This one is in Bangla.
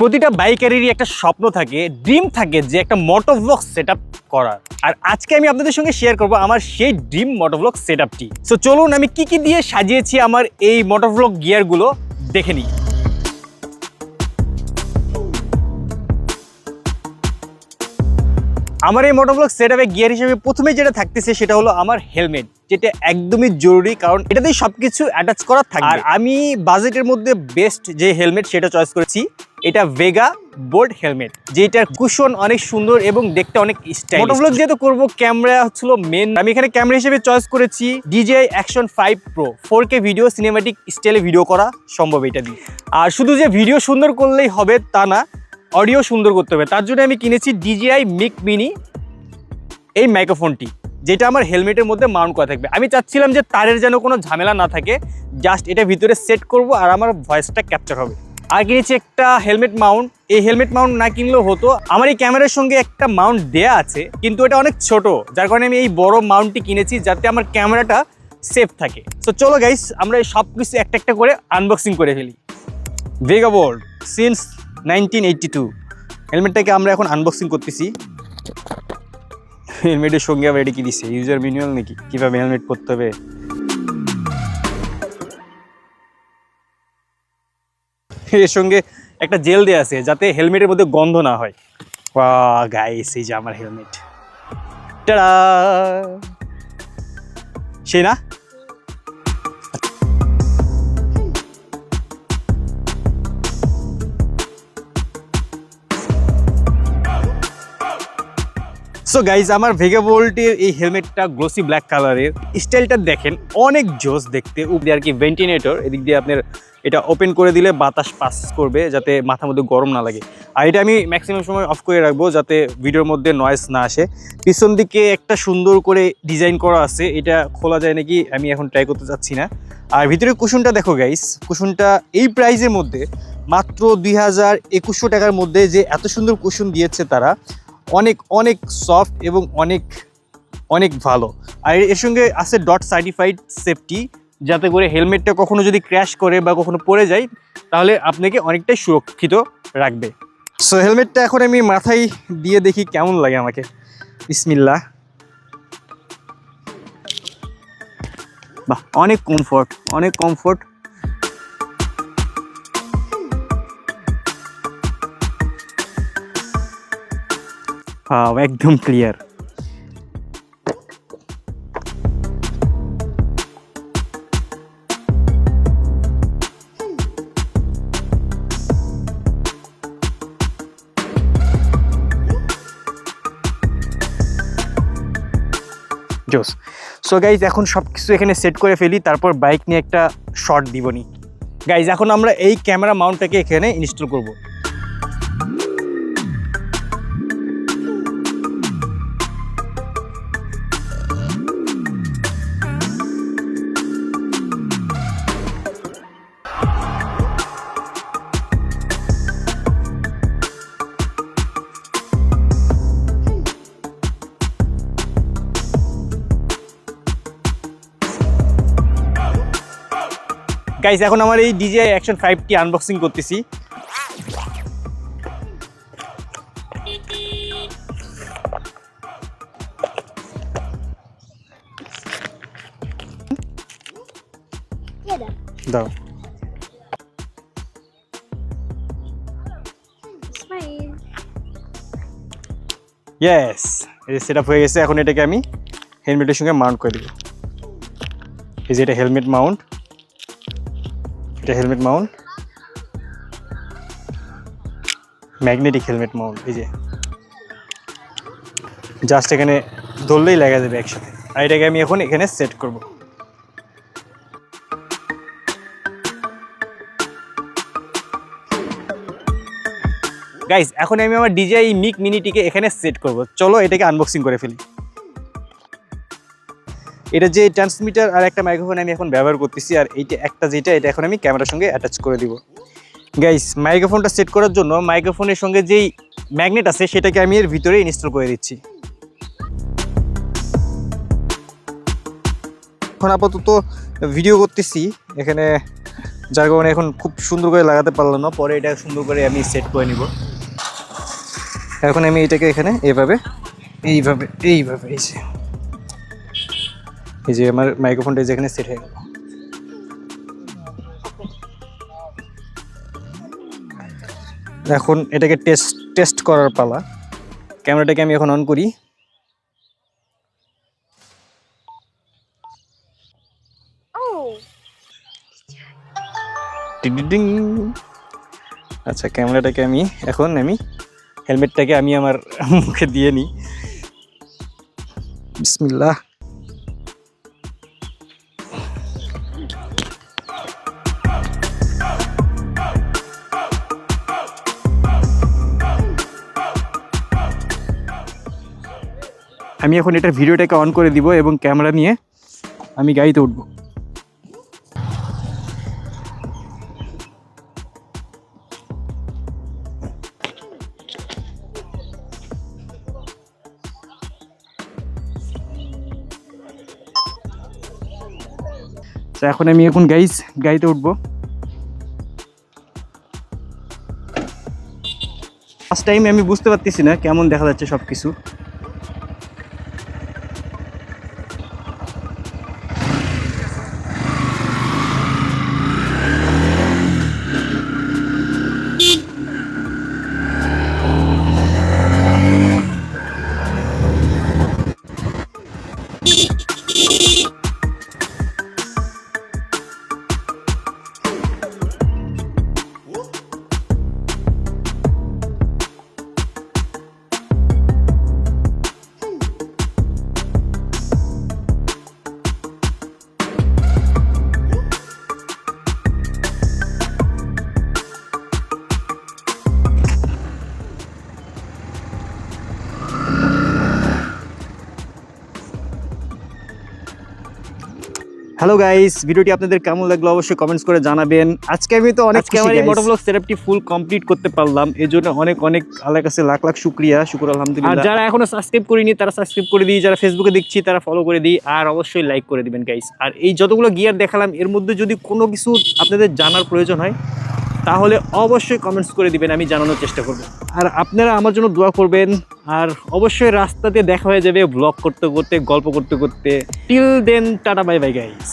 প্রতিটা বাইকারেরই একটা স্বপ্ন থাকে ড্রিম থাকে যে একটা মোটোভ্লগ সেট আপ করার। আর আজকে আমি আপনাদের সঙ্গে শেয়ার করব আমার সেই ড্রিম মোটোভ্লগ সেট আপটি সো চলুন আমি কি কি দিয়ে সাজিয়েছি আমার এই মোটোভ্লগ গিয়ারগুলো দেখে নিই। আমার এই মোটোভ্লগ সেট আপে গিয়ার হিসেবে প্রথমে যেটা থাকতেছে সেটা হলো আমার হেলমেট যেটা একদমই জরুরি, কারণ এটাতেই সব কিছু অ্যাটাচ করা থাকে আর আমি বাজেটের মধ্যে বেস্ট যে হেলমেট সেটা চয়েস করেছি এটা ভেগা বোল্ট হেলমেট যেটার কুশন অনেক সুন্দর এবং দেখতে অনেক স্টাইল যেহেতু করব ক্যামেরা হচ্ছিল মেন আমি এখানে ক্যামেরা হিসেবে চয়েস করেছি DJI action five pro four K video cinematic স্টাইলে ভিডিও করা, সম্ভব এটা দিয়ে। আর শুধু যে ভিডিও সুন্দর করলেই হবে তা না অডিও সুন্দর করতে হবে। তার জন্য আমি কিনেছি ডিজিআই মিক মিনি এই মাইক্রোফোনটি যেটা আমার হেলমেটের মধ্যে মাউন্ট করা থাকবে। আমি চাচ্ছিলাম যে তারের যেন কোনো ঝামেলা না থাকে জাস্ট এটা ভিতরে সেট করব আর আমার ভয়েসটা ক্যাপচার হবে। আর কিনেছি একটা হেলমেট মাউন্ট এই হেলমেট মাউন্ট না কিনলেও হতো। আমার এই ক্যামেরার সঙ্গে একটা মাউন্ট দেয়া আছে, কিন্তু এটা অনেক ছোট। যার কারণে আমি এই বড় মাউন্টটি কিনেছি যাতে আমার ক্যামেরাটা সেফ থাকে। তো চলো গাইস আমরা এই সব কিছু একটা একটা করে আনবক্সিং করে ফেলি। Vega bold since nineteen eighty two হেলমেটটাকে আমরা এখন আনবক্সিং করতেছি। হেলমেটের সঙ্গে আবার এটা কি ইউজার ম্যানুয়াল নাকি? কীভাবে হেলমেট পরতে হবে? এর সঙ্গে একটা জেল দেওয়া আছে যাতে হেলমেটের মধ্যে গন্ধ না হয়। গাইস এই যে আমার হেলমেট। সেই না? সো গাইজ আমার ভেগা বোল্টের এই হেলমেটটা গ্লোসি ব্ল্যাক কালারের স্টাইলটা দেখেন, অনেক জোস দেখতে। উপরে আর কি ভেন্টিলেটর এদিক দিয়ে আপনার এটা ওপেন করে দিলে বাতাস পাস করবে যাতে মাথার মধ্যে গরম না লাগে। আর এটা আমি ম্যাক্সিমাম সময় অফ করে রাখব যাতে ভিডিওর মধ্যে নয়েজ না আসে। পিছন দিকে একটা সুন্দর করে ডিজাইন করা আছে। এটা খোলা যায় নাকি আমি এখন ট্রাই করতে চাচ্ছি না। আর ভিতরে কুশনটা দেখো গাইস কুশনটা এই প্রাইজের মধ্যে মাত্র দুই হাজার একুশশো টাকার মধ্যে যে এত সুন্দর কুশন দিয়েছে তারা, অনেক অনেক সফট এবং অনেক অনেক ভালো। আর এর সঙ্গে আছে ডট সার্টিফাইড সেফটি যাতে করে হেলমেটটা কখনো যদি ক্র্যাশ করে বা কখনো পড়ে যায়, তাহলে আপনাকে অনেকটাই সুরক্ষিত রাখবে। সো হেলমেটটা এখন আমি মাথায় দিয়ে দেখি কেমন লাগে আমাকে। বিসমিল্লা বাহ, অনেক কমফোর্ট অনেক কমফোর্ট একদম ক্লিয়ার জোস। সো গাইজ এখন সব কিছু এখানে সেট করে ফেলি, তারপর বাইক নিয়ে একটা শর্ট দিবনি। গাইজ এখন আমরা এই ক্যামেরা মাউন্টটাকে এখানে ইনস্টল করব। গাইজ এখন আমার এই ডিজিআই অ্যাকশন ফাইভটি আনবক্সিং করতেছি। দাও। ইয়েস এটা সেট হয়ে গেছে, এখন এটাকে আমি হেলমেটের সঙ্গে মাউন্ট করে দেবো। এই যে এটা হেলমেট মাউন্ট এটা helmet mount. Magnetic helmet mount, এই যে। জাস্ট এখানে ধরলেই লাগা যাবে একসাথে। আর এটাকে আমি এখন এখানে সেট করব। গাইস এখন আমি আমার ডিজাই মিক মিনিটিকে এখানে সেট করব। চলো এটাকে আনবক্সিং করে ফেলি। এটা যে ট্রান্সমিটার আর একটা মাইক্রোফোন আমি এখন ব্যবহার করতেছি, আর এইটা একটা যেটা, এটা এখন আমি ক্যামেরার সঙ্গে অ্যাটাচ করে দিব। গাইস মাইক্রোফোনটা সেট করার জন্য মাইক্রোফোনের সঙ্গে যেই ম্যাগনেট আছে, সেটাকে আমি এর ভিতরে ইনস্টল করে দিচ্ছি। এখন আপাতত ভিডিও করতেছি, এখানে যার কারণে এখন খুব সুন্দর করে লাগাতে পারলাম না, পরে এটা সুন্দর করে আমি সেট করে নিব। এখন আমি এটাকে এখানে এইভাবে এইভাবে এইভাবে, এই যে। এই যে আমার মাইক্রোফোনটা যেখানে সেট হয়ে গেল। এখন এটাকে টেস্ট টেস্ট করার পালা। ক্যামেরাটাকে আমি এখন অন করি। আচ্ছা ক্যামেরাটাকে আমি এখন আমি হেলমেটটাকে আমি আমার মুখে দিয়ে নিই। বিসমিল্লাহ। আমি এখন এটার ভিডিওটাকে অন করে দিব এবং ক্যামেরা নিয়ে আমি গাড়িতে উঠবো। তো এখন আমি এখন গাইস গাড়িতে উঠবো। ফার্স্ট টাইম আমি বুঝতে পারতেছি না কেমন দেখা যাচ্ছে সব কিছু হ্যালো গাইস ভিডিওটি আপনাদের কেমন লাগল অবশ্যই কমেন্টস করে জানাবেন। আজকে আমি তো অনেক আমার এই মোটো মোটোব্লগ সেটআপটি ফুল কমপ্লিট করতে পারলাম। এর জন্য অনেক অনেক আল্লাহর কাছে লাখ লাখ শুক্রিয়া। শুক্র আর আলহামদুলিল্লাহ যারা এখনও সাবস্ক্রাইব করিনি তারা সাবস্ক্রাইব করে দিই। যারা ফেসবুকে দেখছি তারা ফলো করে দিই। আর অবশ্যই লাইক করে দিবেন গাইস আর এই যতগুলো গিয়ার দেখালাম এর মধ্যে যদি কোনো কিছু আপনাদের জানার প্রয়োজন হয় তাহলে অবশ্যই কমেন্টস করে দিবেন, আমি জানানোর চেষ্টা করব। আর আপনারা আমার জন্য দোয়া করবেন, আর অবশ্যই রাস্তাতে দেখা হয়ে যাবে ব্লগ করতে করতে, গল্প করতে করতে। Till then tata bye bye guys